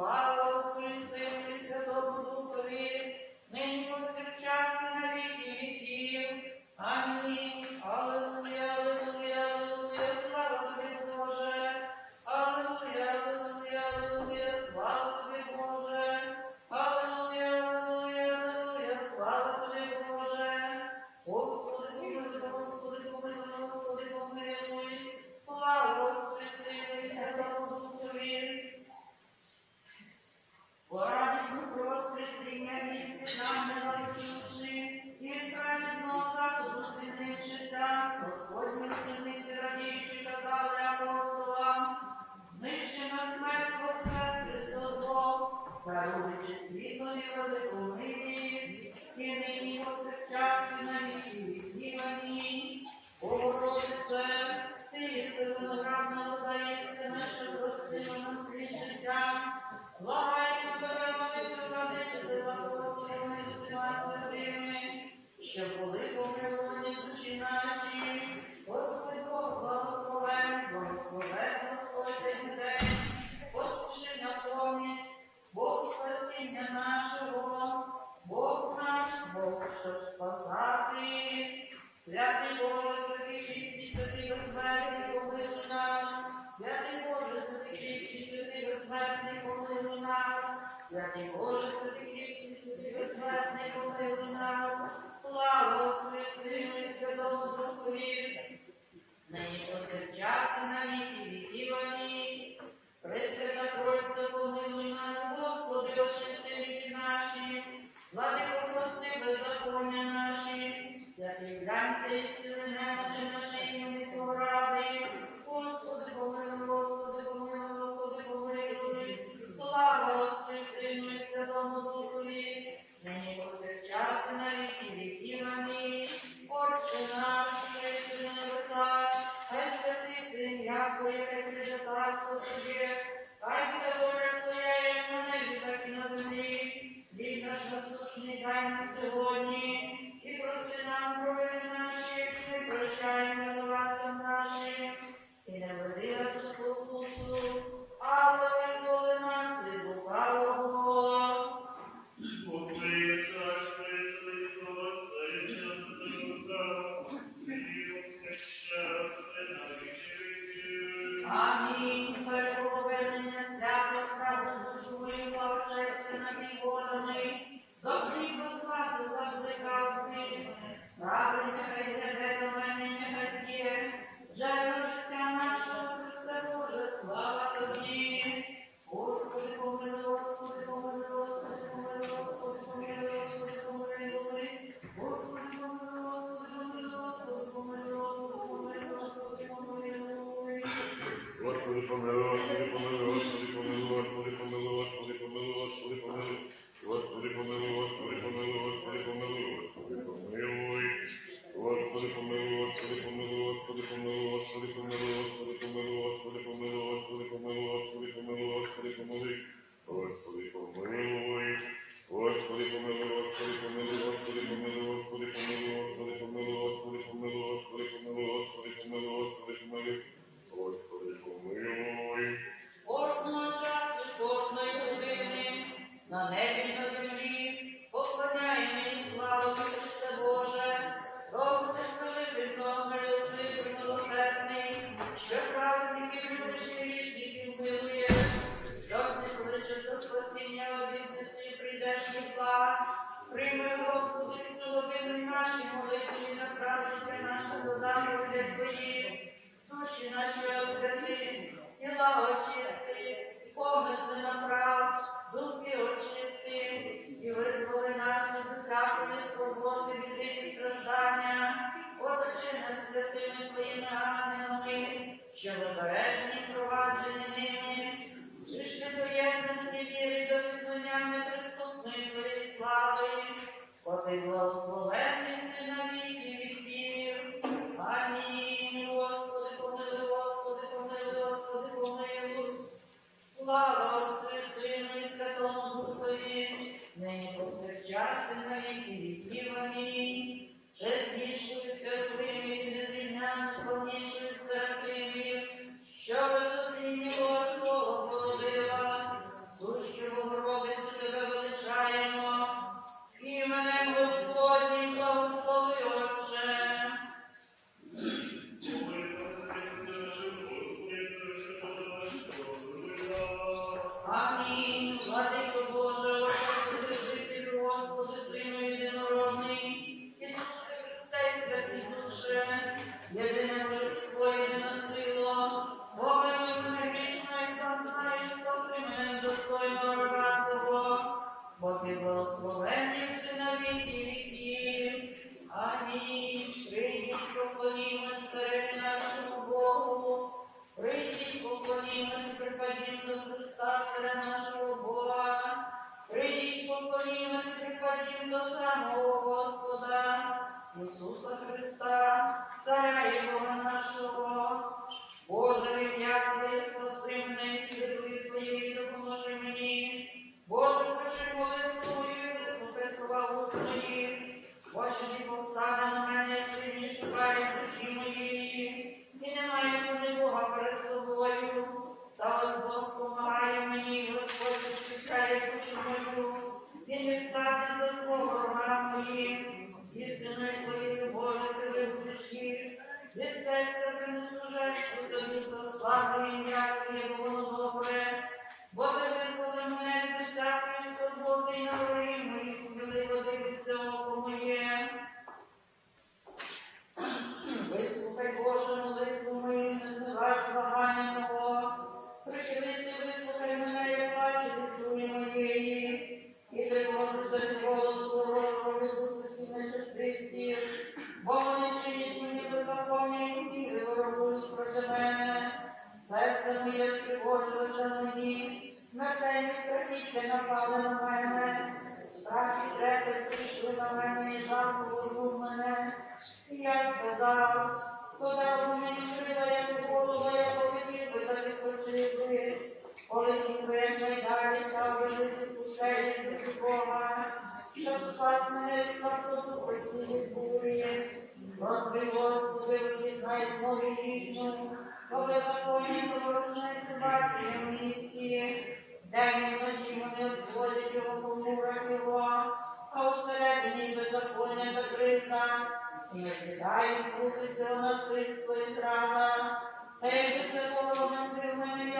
Allah Святий Боже, святий Христі, святий безсмертний, помилуй слава Отцю, на віки віків, амінь. Пресвята Тройця, помилуй нас, Господи, очисти віки наші, влади попрости беззаконня наші, святий гляньте, істинне, наші, поради, Господи, помилуй моє тривожилося смертельні страхіття напали на мене. Страх і трепет прийшли на мене, і жах повернув мене. І я сказав, подав мені крила, як голова, я полетів би та відпочив би. Полетів би, як найдалі став би жити пустелі від Бога, щоб спас мене від лапоту постійних бурі. Розбив Господи, втіхай змоги грішну, коли законі поворожної собаки в місті. День і вночі вони його, а усередині беззаконня та крика. І не кидають крутиться у насильство і зрада. Та мене,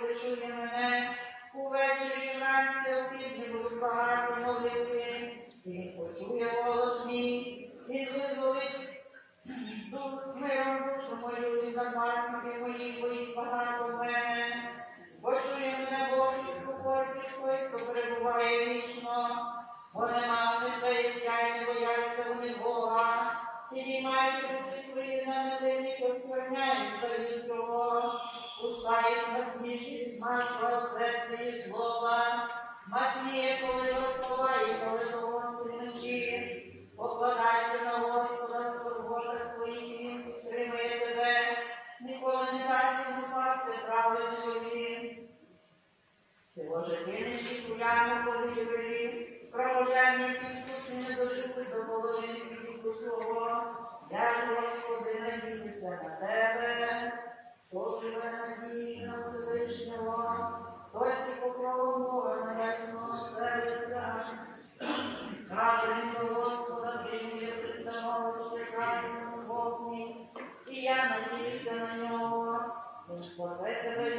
почує мене, увечері вранці опівдні буду багато молитви, і почує голос мій, він визволить дух миром душу мою, і захватники мої, бо їх багато мене. Почує мене спокій, той, хто перебуває вічно, бо нема вони заяття і не бояться вони Бога. Підіймають руки свої на невинні, насміші від нашого серця і слова, матніє, коли коли того вночі, покладайся на Господа в своїх, він тебе, ніколи не дасть йому пасти праведливі. Боже, винищі кулями повірили, правоверні підкусні доживуть до половини віку свого. Я ж, Господи, надіюся на Тебе, хто живе надії на Всевишнього, той ти покровом Бога на ясного серця. До Господа, приймує предстановище праведному Богу, і я надіюся на нього. Господь, тебе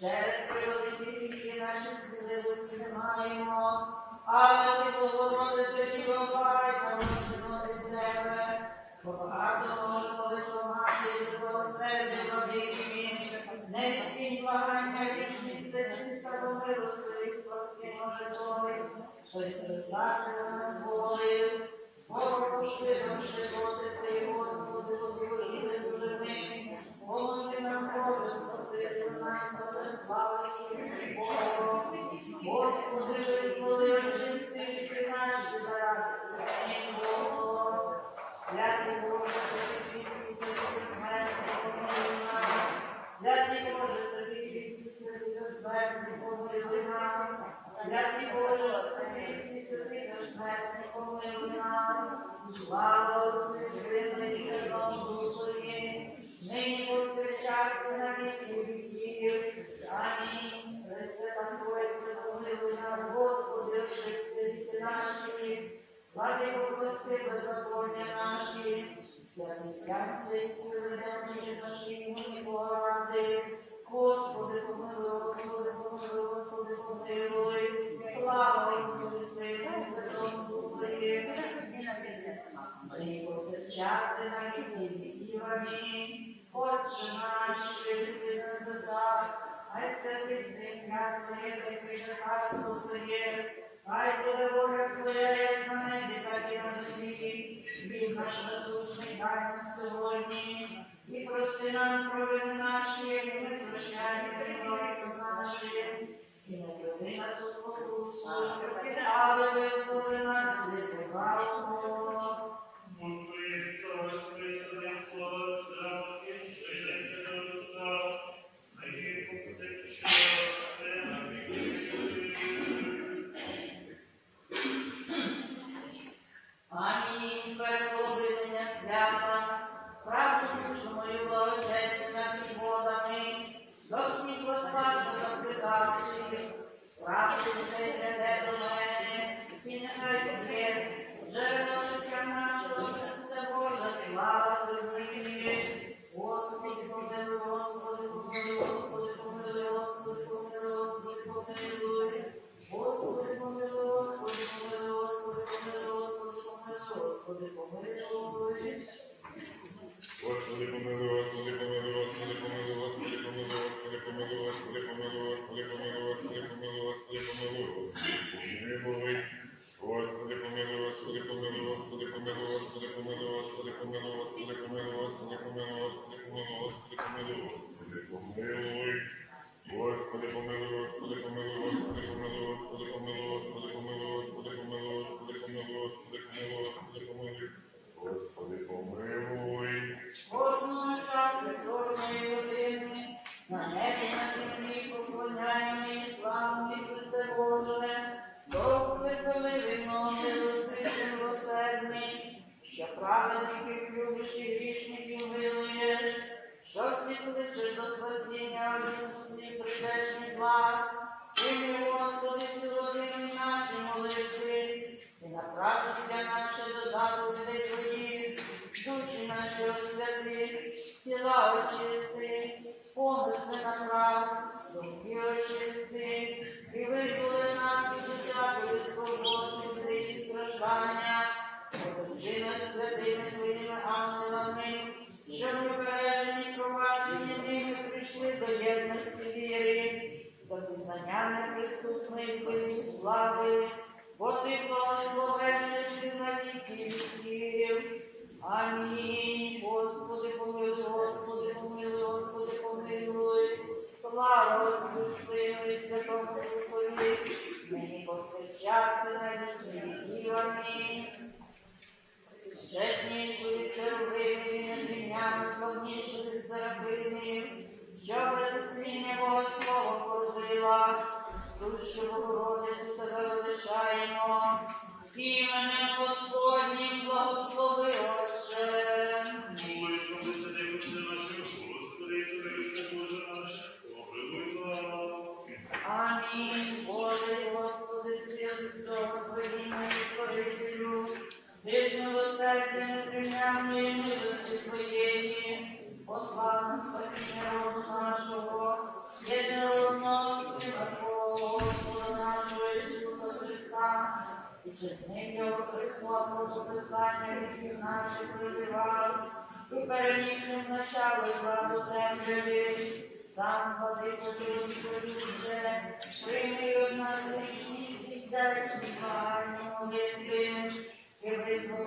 через пригодити віки наших будинок не маємо, але ти Богородице, діво барка носимо від тебе, бо багато можемо зламати і милосердя до віків, не відкинь благання вічні серця до милостивих простимо житові, щось признати нас волею, Бо пропусти нам животи, Твої Господи, Боже, Wow. I accepted St. Catherine's as the apostle for years. I did a work where commanded by the unseen. Be merciful, St. Agnes, toward me. И прости нам проблемы наши, и мы прощаем виновников наших. И не веди нас в покусу, как и дьявол, и Wow. Salvato sempre me, Santo Deco Cristo Giuste, Premio Natalitisi, Dai Sukarno Vespe, Che Vespo